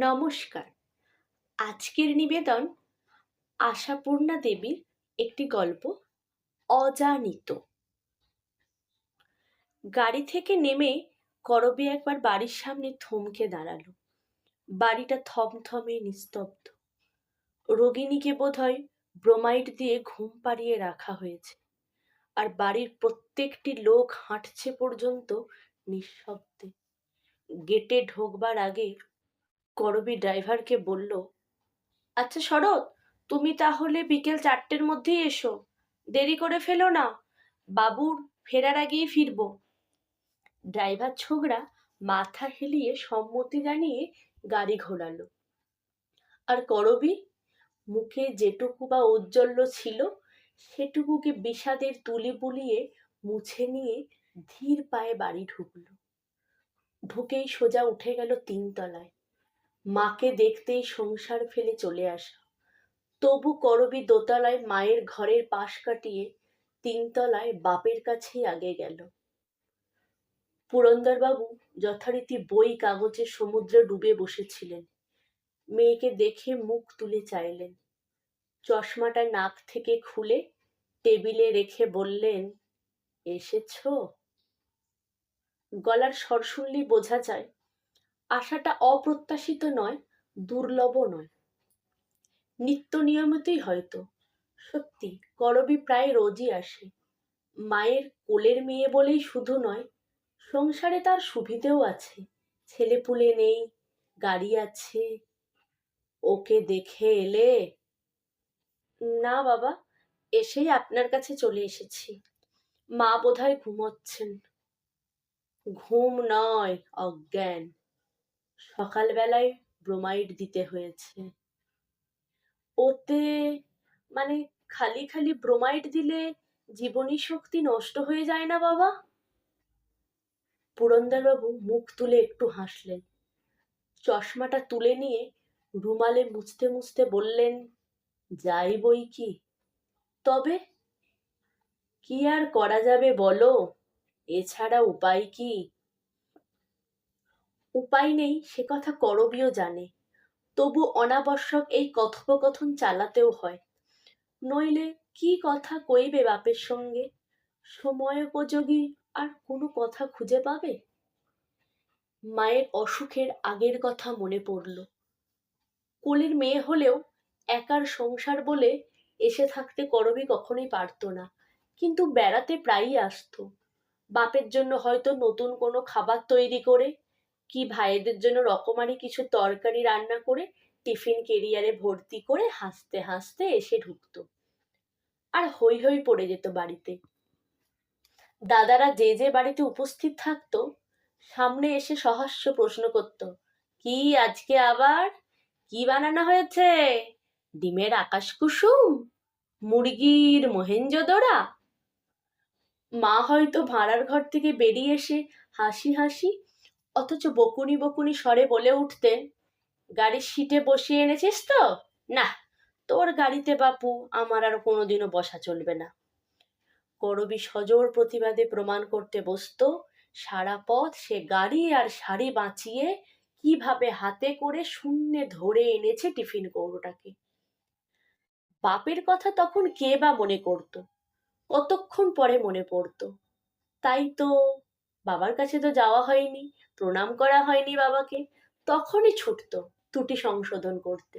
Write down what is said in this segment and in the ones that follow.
নমস্কার। আজকের নিবেদন আশাপূর্ণা দেবীর একটি গল্প, অজানিত। গাড়ি থেকে নেমে করবি একবার বাড়ির সামনে থমকে দাঁড়াল। বাড়িটা থমথমে নিস্তব্ধ। রোগিণীকে বোধহয় ব্রোমাইড দিয়ে ঘুম পাড়িয়ে রাখা হয়েছে। আর বাড়ির প্রত্যেকটি লোক হাঁটছে পর্যন্ত নিঃশব্দে। গেটে ঢোকবার আগে করবি ড্রাইভারকে বলল আচ্ছা শরৎ, তুমি তাহলে বিকেল চারটের মধ্যেই এসো। দেরি করে ফেলো না, বাবুর ফেরার আগেই ফিরবো। ড্রাইভার ছোকরা মাথা হেলিয়ে সম্মতি জানিয়ে গাড়ি ঘোরালো। আর করবি? মুখে যেটুকু বা ঔজ্জ্বল্য ছিল, সেটুকুকে বিষাদের তুলি বুলিয়ে মুছে নিয়ে ধীর পায়ে বাড়ি ঢুকল। ঢুকেই সোজা উঠে গেল তিনতলায়। মাকে দেখতেই সংসার ফেলে চলে আসা। তবু করবি দোতলায় মায়ের ঘরের পাশ কাটিয়ে তিনতলায় বাপের কাছেই আগে গেল। পুরন্দরবাবু যথারীতি বই কাগজে সমুদ্রে ডুবে বসেছিলেন। মেয়েকে দেখে মুখ তুলে চাইলেন। চশমাটা নাক থেকে খুলে টেবিলে রেখে বললেন, এসেছ? গলার স্বর শুনলেই বোঝা যায় আশাটা অপ্রত্যাশিত নয়, দুর্লভও নয়। নিত্য নিয়মিতই হয়তো। সত্যি করবি প্রায় রোজই আসে। মায়ের কোলের মেয়ে বলেই শুধু নয়, সংসারে তার সুবিধেও আছে। ছেলেপুলে নেই, গাড়ি আছে, ওকে দেখে এলে না বাবা, এসেই আপনার কাছে চলে এসেছি। মা বোধহয় ঘুমোচ্ছেন। ঘুম নয়, অজ্ঞান। সকালবেলায় ব্রোমাইড দিতে হয়েছে। ওতে মানে খালি খালি ব্রোমাইড দিলে জীবনী শক্তি নষ্ট হয়ে যায় না বাবা? পুরন্দরবাবু মুখ তুলে একটু হাসলেন। চশমাটা তুলে নিয়ে রুমালে মুছতে মুছতে বললেন, যাই বই কি। তবে কি আর করা যাবে বলো? এছাড়া উপায় কি? উপায় নেই, সে কথা করবীও জানে। তবু অনাবশ্যক এই কথোপকথন চালাতেও হয়। নইলে কি কথা কইবে বাপের সঙ্গে? সময় উপযোগী আর কোনো কথা খুঁজে পাবে? মায়ের অসুখের আগের কথা মনে পড়ল। কোলের মেয়ে হলেও একার সংসার বলে এসে থাকতে করবি কখনোই পারতো না। কিন্তু বেড়াতে প্রায়ই আসতো। বাপের জন্য হয়তো নতুন কোনো খাবার তৈরি করে কি ভাইদের জন্য রকমারি কিছু তরকারি রান্না করে টিফিন কেরিয়ারে ভর্তি করে হাসতে হাসতে এসে ঢুকতো। আর হই হই পড়ে যেত বাড়িতে। দাদারা যে যে বাড়িতে উপস্থিত থাকতো, সামনে এসে সহাস্য প্রশ্ন করত, কি আজকে আবার? কি বানানো হয়েছে? ডিমের আকাশ কুসুম? মুরগির মহেঞ্জোদড়া মা হয়তো ভাড়ার ঘর থেকে বেরিয়ে এসে হাসি হাসি অথচ বকুনি বকুনি স্বরে বলে উঠতেন গাড়ির সিটে বসিয়ে এনেছিস তো? না, তোর গাড়িতে বাপু, আমার আর কোনোদিনও বসা চলবে না। করবি সজোর প্রতিবাদে প্রমাণ করতে বসত, সারা পথ সে গাড়ি আর শাড়ি বাঁচিয়ে কীভাবে হাতে করে শূন্যে ধরে এনেছে টিফিন কৌটোটাকে বাপের কথা তখন কে বা মনে করত? কতক্ষণ পরে মনে পড়তো? তাই তো বাবার কাছে তো যাওয়া হয়নি। প্রণাম করা হয়নি বাবাকে, তখনই ছুটত ত্রুটি সংশোধন করতে।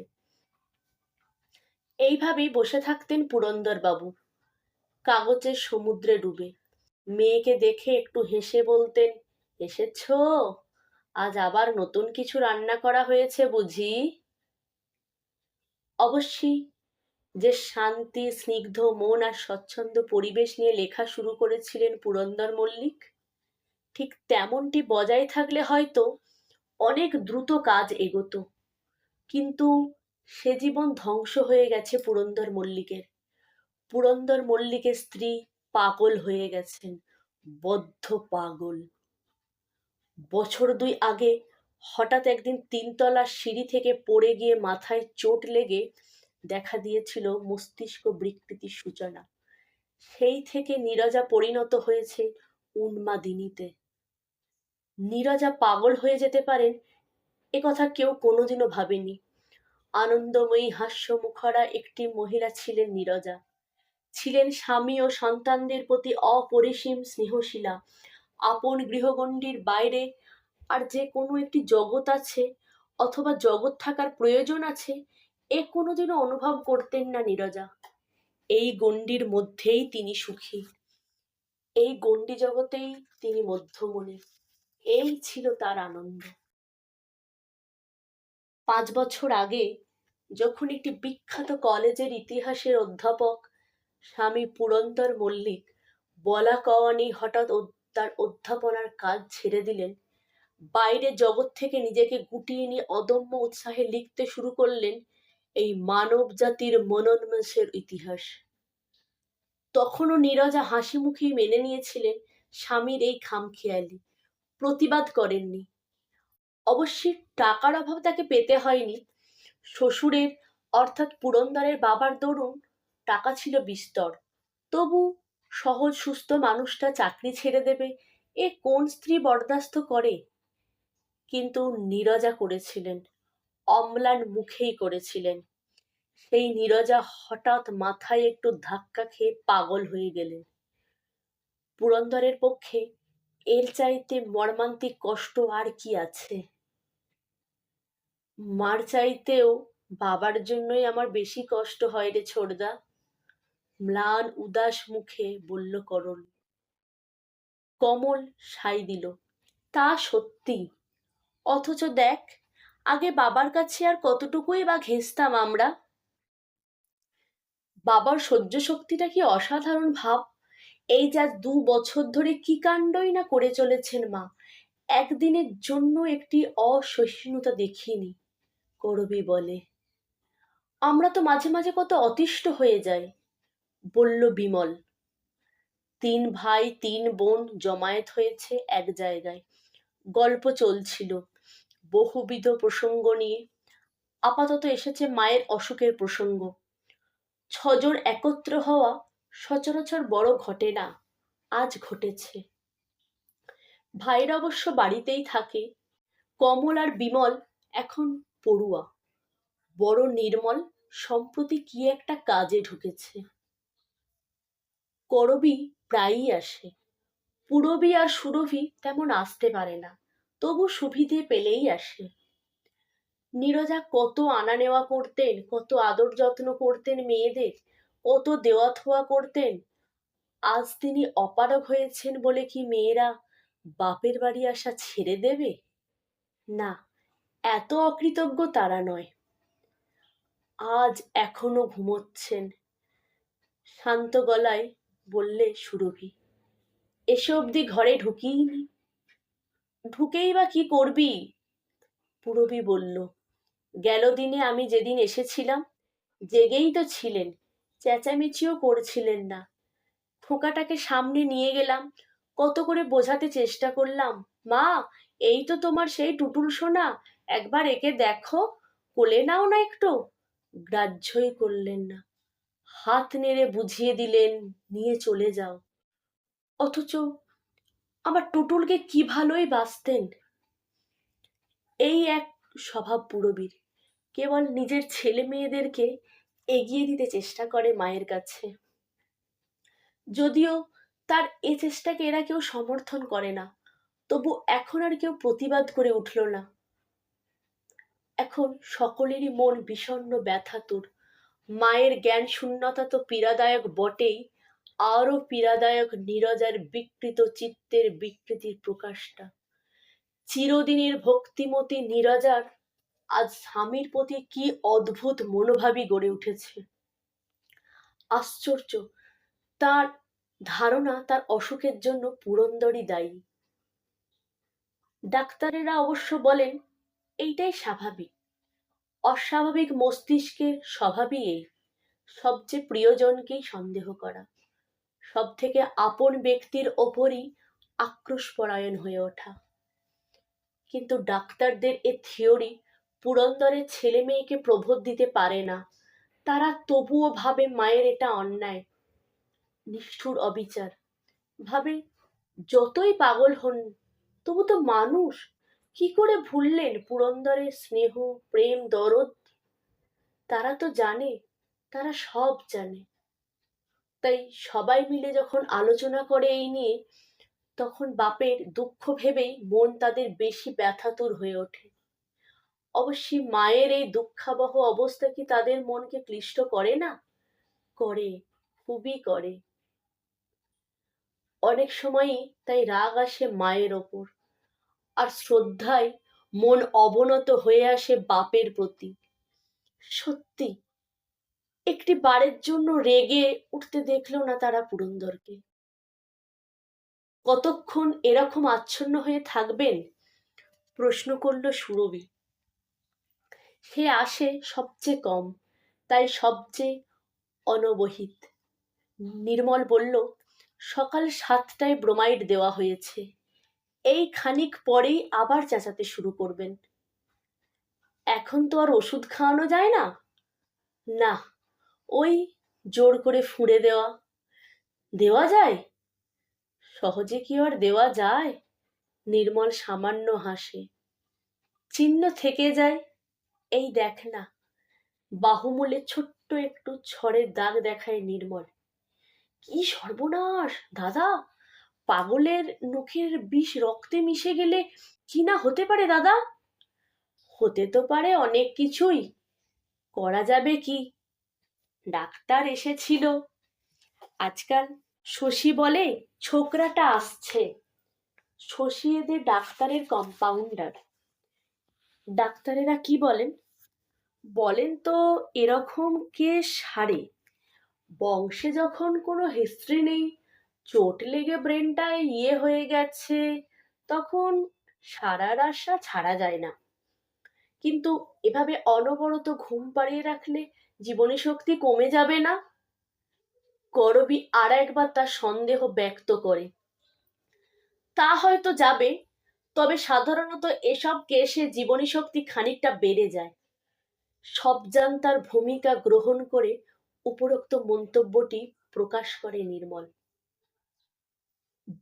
এইভাবেই বসে থাকতেন পুরন্দর বাবু। কাগজের সমুদ্রে ডুবে। মেয়েকে দেখে একটু হেসে বলতেন, এসেছ? আজ আবার নতুন কিছু রান্না করা হয়েছে বুঝি? অবশ্যই যে শান্তি, স্নিগ্ধ, মন আর স্বচ্ছন্দ পরিবেশ নিয়ে লেখা শুরু করেছিলেন পুরন্দর মল্লিক। ঠিক তেমনটি বজায় থাকলে হয়তো অনেক দ্রুত কাজ এগোতো। কিন্তু সে জীবন ধ্বংস হয়ে গেছে পুরন্দর মল্লিকের। পুরন্দর মল্লিকের স্ত্রী পাগল হয়ে গেছেন, বদ্ধ পাগল। বছর দুই আগে হঠাৎ একদিন তিনতলার সিঁড়ি থেকে পড়ে গিয়ে মাথায় চোট লেগে দেখা দিয়েছিল মস্তিষ্ক বিকৃতির সূচনা। সেই থেকে নীরজা পরিণত হয়েছে উন্মাদিনীতে। নীরজা পাগল হয়ে যেতে পারেন, এ কথা কেউ কোনোদিনও ভাবেনি আনন্দময়ী হাস্যমুখরা একটি মহিলা ছিলেন নীরজা। ছিলেন স্বামী ও সন্তানদের প্রতি অপরিসীম স্নেহশীলা। আপন গৃহগণ্ডির বাইরে আর যে কোনো একটি জগৎ আছে অথবা জগৎ থাকার প্রয়োজন আছে, এ কোনোদিনও অনুভব করতেন না নীরজা। এই গণ্ডির মধ্যেই তিনি সুখী। এই গণ্ডি জগতেই তিনি মধ্যমণি। এই ছিল তার আনন্দ। পাঁচ বছর আগে যখন একটি বিখ্যাত কলেজের ইতিহাসের অধ্যাপক স্বামী পুরন্দর মল্লিক বলা কওয়ানি হঠাৎ তার অধ্যাপনার কাজ ছেড়ে দিলেন বাইরে জগৎ থেকে নিজেকে গুটিয়ে নিয়ে অদম্য উৎসাহে লিখতে শুরু করলেন এই মানব জাতির মনোন্মেষের ইতিহাস। তখনও নীরজা হাসি মুখেই মেনে নিয়েছিলেন স্বামীর এই খামখেয়ালি। প্রতিবাদ করেননি। অবশ্যই টাকার অভাব তাকে পেতে হয়নি। শ্বশুরের, অর্থাৎ পুরন্দরের বাবার দরুন টাকা ছিল বিস্তর। তবু সহজ, সুস্থ মানুষটা চাকরি ছেড়ে দেবে, এ কোন স্ত্রী বরদাস্ত করে? কিন্তু নীরজা করেছিলেন, অম্লান মুখেই করেছিলেন। সেই নীরজা হঠাৎ মাথায় একটু ধাক্কা খেয়ে পাগল হয়ে গেলেন। পুরন্দরের পক্ষে এর চাইতে মর্মান্তিক কষ্ট আর কি আছে? মার চাইতেও বাবার জন্যই আমার বেশি কষ্ট হয় রে ছোড়দা ম্লান উদাস মুখে বলল করণ। কমল সাই দিল, তা সত্যি। অথচ দেখ, আগে বাবার কাছে আর কতটুকুই বা ঘেঁষতাম আমরা? বাবার সহ্য শক্তিটা কি অসাধারণ ভাব? এই যা দু বছর ধরে কি কাণ্ডই না করে চলেছেন মা? একদিনের জন্য একটি অসহিষ্ণুতা দেখিনি করবি বলে। আমরা তো মাঝে মাঝে কত অতিষ্ঠ হয়ে যাই, বলল বিমল। তিন ভাই, তিন বোন জমায়েত হয়েছে এক জায়গায়। গল্প চলছিল, বহুবিধ প্রসঙ্গ নিয়ে। আপাতত এসেছে মায়ের অসুখের প্রসঙ্গ। ছজন একত্র হওয়া সচরাচর বড় ঘটে না, আজ ঘটেছে। ভাইরা অবশ্য বাড়িতেই থাকে, কমল আর বিমল এখন পড়ুয়া। বড় নির্মল সম্প্রতি কি একটা কাজে ঢুকেছে। করবি প্রায়ই আসে, পুরবি আর সুরভি তেমন আসতে পারে না, তবু সুবিধে পেলেই আসে। নীরজা কত আনা নেওয়া করতেন, কত আদর যত্ন করতেন মেয়েদের কত দেওয়া থোয়া করতেন? আজ তিনি অপারগ হয়েছেন বলে কি মেয়েরা বাপের বাড়ি আসা ছেড়ে দেবে? না, এত অকৃতজ্ঞ তারা নয়। আজ এখনও ঘুমোচ্ছেন। শান্ত গলায় বললে সুরভি, এসে অবধি ঘরে ঢুকিনি ঢুকেই বা কি করবি? পুরবি বলল, গেল দিনে আমি যেদিন এসেছিলাম, জেগেই তো ছিলেন। চেঁচামেচিও করছিলেন না। খোকাটাকে সামনে নিয়ে গেলাম, কত করে বোঝাতে চেষ্টা করলাম, মা, এই তো তোমার সেই টুটুল সোনা, একবার একে দেখো, কোলে নাও না একটু। গ্রাহ্যই করলেন না। হাত নেড়ে বুঝিয়ে দিলেন, নিয়ে চলে যাও। অথচ আমার টুটুলকে কি ভালোই বাঁচতেন। এই এক স্বভাব পুরবীর কেবল নিজের ছেলে মেয়েদেরকে এগিয়ে দিতে চেষ্টা করে মায়ের কাছে। যদিও তার এ চেষ্টাকে এরা কেউ সমর্থন করে না, তবু এখন আর কেউ প্রতিবাদ করে উঠল না। এখন সকলেরই মন বিষণ্ণ, ব্যথাতুর। মায়ের জ্ঞান শূন্যতা তো পীড়াদায়ক বটেই, আরও পীড়াদায়ক নীরজার বিকৃত চিত্তের বিকৃতির প্রকাশটা। চিরদিনের ভক্তিমতী নীরজার আজ স্বামীর প্রতি কি অদ্ভুত মনোভাবই গড়ে উঠেছে। আশ্চর্য, তার ধারণা তার অসুখের জন্য পুরন্দরই দায়ী। ডাক্তারেরা অবশ্য বলেন, এইটাই স্বাভাবিক। অস্বাভাবিক মস্তিষ্কের স্বভাবই এই। সবচেয়ে প্রিয়জনকেই সন্দেহ করা। সব থেকে আপন ব্যক্তির ওপরই আক্রোশপরায়ণ হয়ে ওঠা। কিন্তু ডাক্তারদের এ থিওরি পুরন্দরের ছেলে মেয়েকে প্রবোধ দিতে পারে না। তারা তবুও ভাবে মায়ের এটা অন্যায়। নিষ্ঠুর অবিচার। ভাবে, যতই পাগল হন, তবু তো মানুষ। কি করে ভুললেন পুরন্দরের স্নেহ, প্রেম, দরদ? তারা তো জানে, তারা সব জানে। তাই সবাই মিলে যখন আলোচনা করে এই নিয়ে, তখন বাপের দুঃখ ভেবেই মন তাদের বেশি ব্যথাতুর হয়ে ওঠে। অবশ্যই মায়ের এই দুঃখাবহ অবস্থা কি তাদের মনকে ক্লিষ্ট করে না? করে, খুবই করে। অনেক সময়ই তাই রাগ আসে মায়ের ওপর। আর শ্রদ্ধায় মন অবনত হয়ে আসে বাপের প্রতি। সত্যি, একটি বারের জন্য রেগে উঠতে দেখল না তারা পুরন্দরকে। কতক্ষণ এরকম আচ্ছন্ন হয়ে থাকবেন? প্রশ্ন করল সুরভি। সে আসে সবচেয়ে কম, তাই সবচেয়ে অনবহিত। নির্মল বলল, সকাল সাতটায় ব্রোমাইড দেওয়া হয়েছে। এই খানিক পরেই আবার চেঁচাতে শুরু করবেন। এখন তো আর ওষুধ খাওয়ানো যায় না? না, ওই জোর করে ফুঁড়ে দেওয়া। দেওয়া যায়? সহজে কি আর দেওয়া যায়? নির্মল সামান্য হাসে। চিহ্ন থেকে যায়। এই দেখ না, বাহুমূলে ছোট্ট একটু ছড়ের দাগ দেখায় নির্মল। কি সর্বনাশ, দাদা! পাগলের নখের বিষ রক্তে মিশে গেলে কি না হতে পারে, দাদা? হতে তো পারে অনেক কিছুই। করা যাবে কি? ডাক্তার এসেছিল। আজকাল শশী বলে, ছোকরাটা আসছে। শশী এদের ডাক্তারের কম্পাউন্ডার ডাক্তারেরা কি বলেন? বলেন তো এরকম কে সারে? বংশে যখন কোনো হিস্ট্রি নেই, চোট লেগে ব্রেনটায় ইয়ে হয়ে গেছে, তখন সারার আশা ছাড়া যায় না। কিন্তু এভাবে অনবরত ঘুম পাড়িয়ে রাখলে জীবনী শক্তি কমে যাবে না? করবি আর একবার তার সন্দেহ ব্যক্ত করে। তা হয়তো যাবে তবে সাধারণত এসব কেসে জীবনী শক্তি খানিকটা বেড়ে যায়। সবজান তার ভূমিকা গ্রহণ করে উপরোক্ত মন্তব্যটি প্রকাশ করে নির্মল।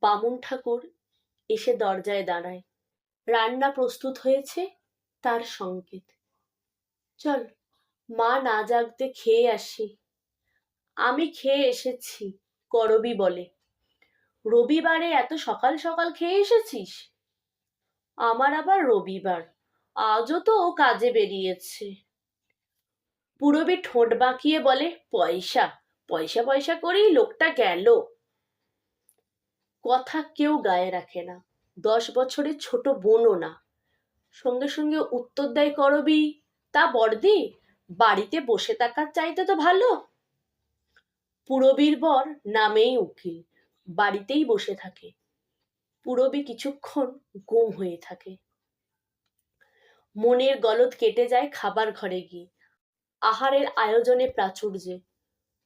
বামুন ঠাকুর এসে দরজায় দাঁড়ায়। রান্না প্রস্তুত হয়েছে তার সংকেত। চল, মা না জাগতে খেয়ে আসি। আমি খেয়ে এসেছি, করবি বলে। রবিবারে এত সকাল সকাল খেয়ে এসেছিস? আমার আবার রবিবার। আজও তো ও কাজে বেরিয়েছে। পুরবি ঠোঁট বাঁকিয়ে বলে, পয়সা পয়সা পয়সা করেই লোকটা গেল। কথা কেউ গায়ে রাখে না। দশ বছরের ছোট বোনও না। সঙ্গে সঙ্গে উত্তর দেয়, করবি, তা বড়দি, বাড়িতে বসে থাকার চাইতে তো ভালো। পুরবীর বর নামেই উকিল, বাড়িতেই বসে থাকে। পুরবী কিছুক্ষণ গুম হয়ে থাকে। মনের গলদ কেটে যায় খাবার ঘরে গিয়ে। আহারের আয়োজনে প্রাচুর্যে।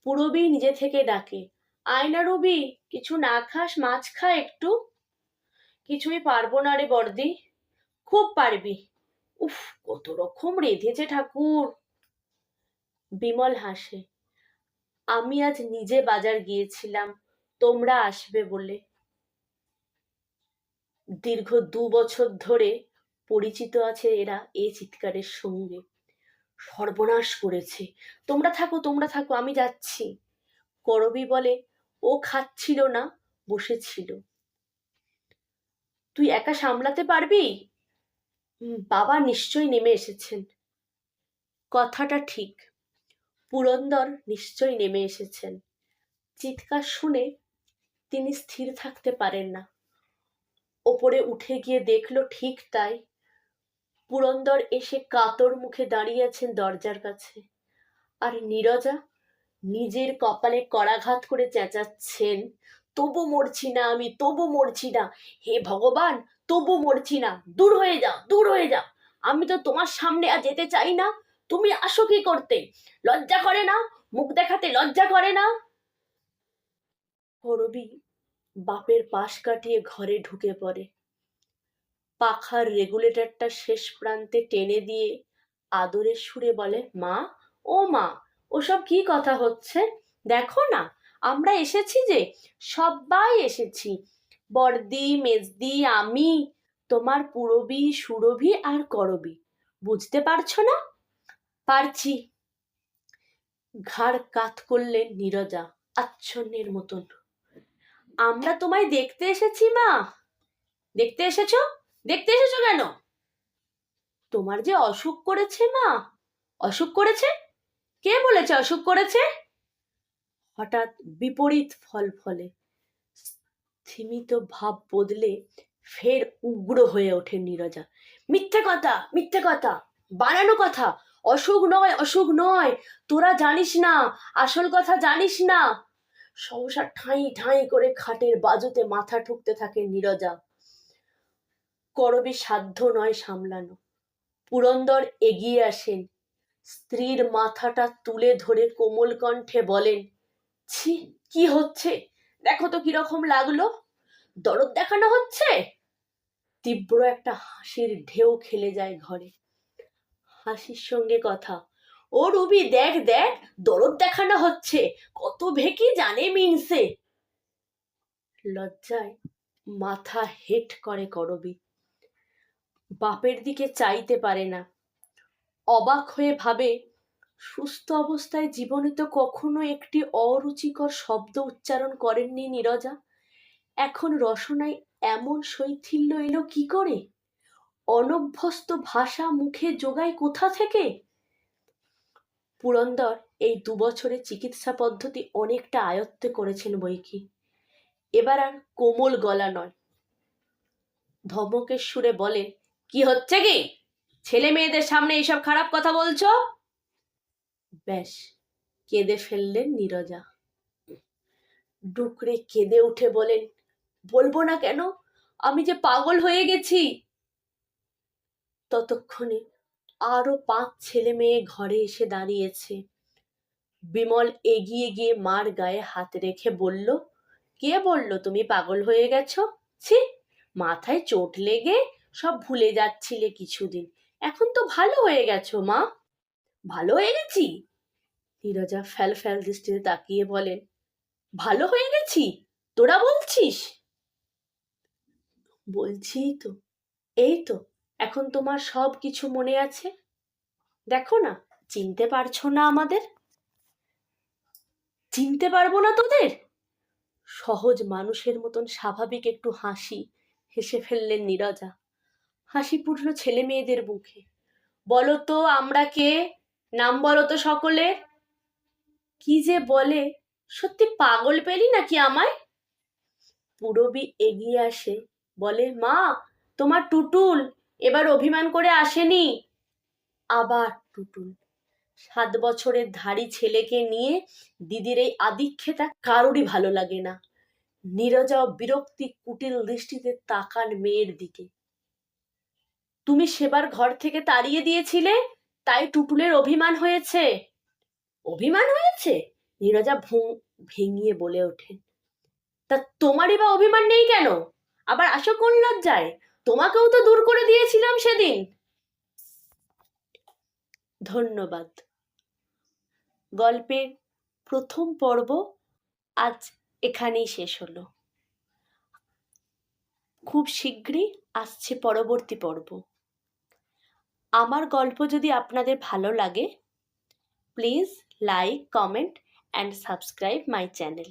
পুরবী নিজে থেকে ডাকে, আয়না রবি, কিছু না খাস, মাছ খা একটু। কিছুই পারব না রে বর্দি খুব পারবি। উফ, কত রকম রেঁধেছে ঠাকুর। বিমল হাসে, আমি আজ নিজে বাজার গিয়েছিলাম, তোমরা আসবে বলে। দীর্ঘ দু বছর ধরে পরিচিত আছে এরা এ চিৎকারের সঙ্গে। সর্বনাশ করেছে। তোমরা থাকো তোমরা থাকো, আমি যাচ্ছি। করবি বলে, ও খাচ্ছিল না, বসেছিল। তুই একা সামলাতে পারবি? বাবা নিশ্চয়ই নেমে এসেছেন। কথাটা ঠিক। পুরন্দর নিশ্চয়ই নেমে এসেছেন। চিৎকার শুনে তিনি স্থির থাকতে পারেন না। ওপরে উঠে গিয়ে দেখল ঠিক তাই। পুরন্দর এসে কাতর মুখে দাঁড়িয়ে আছেন দরজার কাছে। আর নীরজা নিজের কপালে করাঘাত করে চেঁচাচ্ছেন, তবু মরছি না আমি, তবু মরছি না। হে ভগবান, তবু মরছি না। দূর হয়ে যাও দূর হয়ে যাও আমি তো তোমার সামনে আর যেতে চাই না। তুমি আসো কি করতে? লজ্জা করে না? মুখ দেখাতে লজ্জা করে না? করবি বাপের পাশ কাটিয়ে ঘরে ঢুকে পড়ে। পাখার রেগুলেটরটা শেষ প্রান্তে টেনে দিয়ে আদরের সুরে বলে, মা, ও মা, ওসব কি কথা হচ্ছে? দেখো না, আমরা এসেছি যে সবাই এসেছি। বর্দি মেজদি, আমি, তোমার পুরবী, সুরভি আর করবি। বুঝতে পারছ না? পারছি। ঘাড় কাত করলেন নীরজা, আচ্ছন্নের মতন। আমরা তোমায় দেখতে এসেছি, মা। দেখতে এসেছ? দেখতে এসেছ কেন? তোমার যে অসুখ করেছে, মা। অসুখ করেছে? কে বলেছে অসুখ করেছে? হঠাৎ বিপরীত ফল ফলে। স্থিমিত ভাব বদলে ফের উগ্র হয়ে ওঠে নীরজা। মিথ্যে কথা মিথ্যে কথা। বানানো কথা। অসুখ নয় অসুখ নয়। তোরা জানিস না, আসল কথা জানিস না। সহসা ঠাঁই ঠাঁই করে খাটের বাজুতে মাথা ঠুকতে থাকে নীরজা। করবি সাধ্য নয় সামলানো। পুরন্দর এগিয়ে আসেন। স্ত্রীর মাথাটা তুলে ধরে কোমল কণ্ঠে বলেন, ছি, কি হচ্ছে? দেখো তো কীরকম লাগল। দরদ দেখানো হচ্ছে? তীব্র একটা হাসির ঢেউ খেলে যায় ঘরে। হাসির সঙ্গে কথা। ও রুবি, দেখ দেখ, দরদ দেখানো হচ্ছে। কত ভেকি জানে মিনসে। লজ্জায় মাথা হেট করে করবি। বাপের দিকে চাইতে পারে না। অবাক হয়ে ভাবে, সুস্থ অবস্থায় জীবনে তো কখনো একটি অরুচিকর শব্দ উচ্চারণ করেননি নীরজা। এখন রসনায় এমন শৈথিল্য এলো কি করে? অনভ্যস্ত ভাষা মুখে যোগায় কোথা থেকে? পুরন্দর এই দুবছরে চিকিৎসা পদ্ধতি অনেকটা আয়ত্তে করেছেন বইকি এবার আর কোমল গলা নয়। ধমকের সুরে বলে, কি হচ্ছে কি? ছেলে মেয়েদের সামনে এইসব খারাপ কথা বলছো? ব্যাস কেঁদে ফেললেন নীরজা। ডুকরে কেঁদে উঠে বলেন, বলব না কেন? আমি যে পাগল হয়ে গেছি। ততক্ষণে আরও পাঁচ ছেলে মেয়ে ঘরে এসে দাঁড়িয়েছে। বিমল এগিয়ে গিয়ে মার গায়ে হাত রেখে বলল, কে বলল তুমি পাগল হয়ে গেছো? ছি, মাথায় চোট লেগে সব ভুলে যাচ্ছিলে কিছুদিন। এখন তো ভালো হয়ে গেছো, মা। ভালো হয়ে গেছি? নীরজা ফ্যাল ফ্যাল দৃষ্টিতে তাকিয়ে বলেন ভালো হয়ে গেছি? তোরা বলছিস? বলছি তো, এই তো এখন তোমার সব কিছু মনে আছে? দেখো না, চিনতে পারছ না আমাদের? চিনতে পারব না তোদের? সহজ মানুষের মতন স্বাভাবিক একটু হাসি, হেসে ফেললেন নীরজা। হাসি ফুটল ছেলে মেয়েদের মুখে। বলো তো, আমরা কে? নাম বলো তো সকলে কি যে বলে, সত্যি পাগল পেলি নাকি আমায়? পুরবি এগিয়ে আসে, বলে, মা, তোমার টুটুল এবার অভিমান করে আসেনি? আবার টুটুল। সাত বছরের ধাড়ি ছেলেকে নিয়ে দিদির এই আদিক্ষেতা কারোরই ভালো লাগে না। নীরজা বিরক্তি, কুটিল দৃষ্টিতে তাকান মেয়ের দিকে। তুমি সেবার ঘর থেকে তাড়িয়ে দিয়েছিলে, তাই টুটুলের অভিমান হয়েছে। অভিমান হয়েছে? নীরজা ভুঁ, ভেঙিয়ে বলে ওঠেন। তা তোমারই বা অভিমান নেই কেন? আবার আসো কোন লজ্জায়? তোমাকেও তো দূর করে দিয়েছিলাম সেদিন। ধন্যবাদ। গল্পের প্রথম পর্ব আজ এখানেই শেষ হলো। খুব শীঘ্রই আসছে পরবর্তী পর্ব। আমার গল্প যদি আপনাদের ভালো লাগে please like comment and subscribe my channel